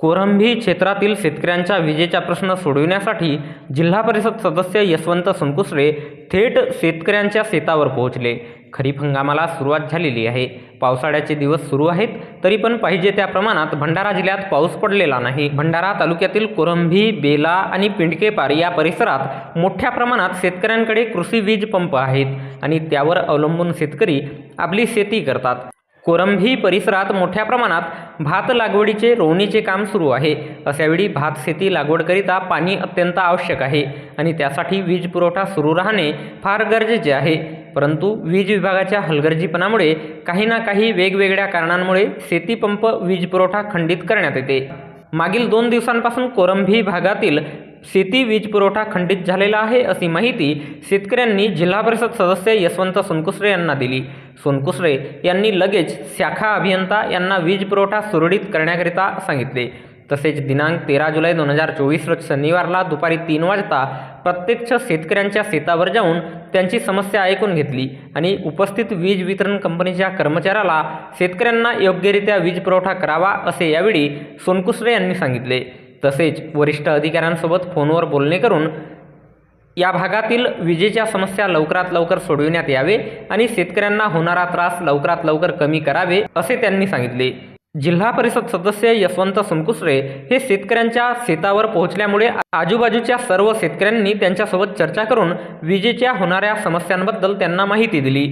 कोरंभी क्षेत्रातील शेतकऱ्यांच्या विजेचा प्रश्न सोडविण्यासाठी जिल्हा परिषद सदस्य यशवंत सोनकुसरे थेट शेतकऱ्यांच्या शेतावर पोहोचले. खरीप हंगामाला सुरुवात झालेली आहे. पावसाळ्याचे दिवस सुरू आहेत तरी पण पाहिजे त्या प्रमाणात भंडारा जिल्ह्यात पाऊस पडलेला नाही. भंडारा तालुक्यातील कोरंभी बेला आणि पिंडकेपार या परिसरात मोठ्या प्रमाणात शेतकऱ्यांकडे कृषी वीज पंप आहेत आणि त्यावर अवलंबून शेतकरी आपली शेती करतात. कोरंभी परिसरात मोठ्या प्रमाणात भात लागवडीचे रोवणीचे काम सुरू आहे. अशावेळी भात शेती लागवडकरिता पाणी अत्यंत आवश्यक आहे आणि त्यासाठी वीज पुरवठा सुरू राहणे फार गरजेचे आहे. परंतु वीज विभागाच्या हलगर्जीपणामुळे काही ना काही वेगवेगळ्या कारणांमुळे शेतीपंप वीज पुरवठा खंडित करण्यात येते. मागील दोन दिवसांपासून कोरंभी भागातील शेती वीज पुरवठा खंडित झालेला आहे अशी माहिती शेतकऱ्यांनी जिल्हा परिषद सदस्य यशवंत सोनकुसरे यांना दिली. सोनकुसरे यांनी लगेच शाखा अभियंता यांना वीज पुरवठा सुरळीत करण्याकरिता सांगितले. तसेच दिनांक तेरा जुलै दोन हजार चोवीस रोज शनिवारला दुपारी तीन वाजता प्रत्यक्ष शेतकऱ्यांच्या शेतावर जाऊन त्यांची समस्या ऐकून घेतली आणि उपस्थित वीज वितरण कंपनीच्या कर्मचाऱ्याला शेतकऱ्यांना योग्यरित्या वीज पुरवठा करावा असे यावेळी सोनकुसरे यांनी सांगितले. तसेच वरिष्ठ अधिकाऱ्यांसोबत फोनवर बोलणे करून या भागातील विजेच्या समस्या लवकरात लवकर सोडविण्यात यावे आणि शेतकऱ्यांना होणारा त्रास लवकरात लवकर कमी करावे असे त्यांनी सांगितले. जिल्हा परिषद सदस्य यशवंत सुनकुसरे हे शेतकऱ्यांच्या शेतावर पोहोचल्यामुळे आजूबाजूच्या सर्व शेतकऱ्यांनी त्यांच्यासोबत चर्चा करून विजेच्या होणाऱ्या समस्यांबद्दल त्यांना माहिती दिली.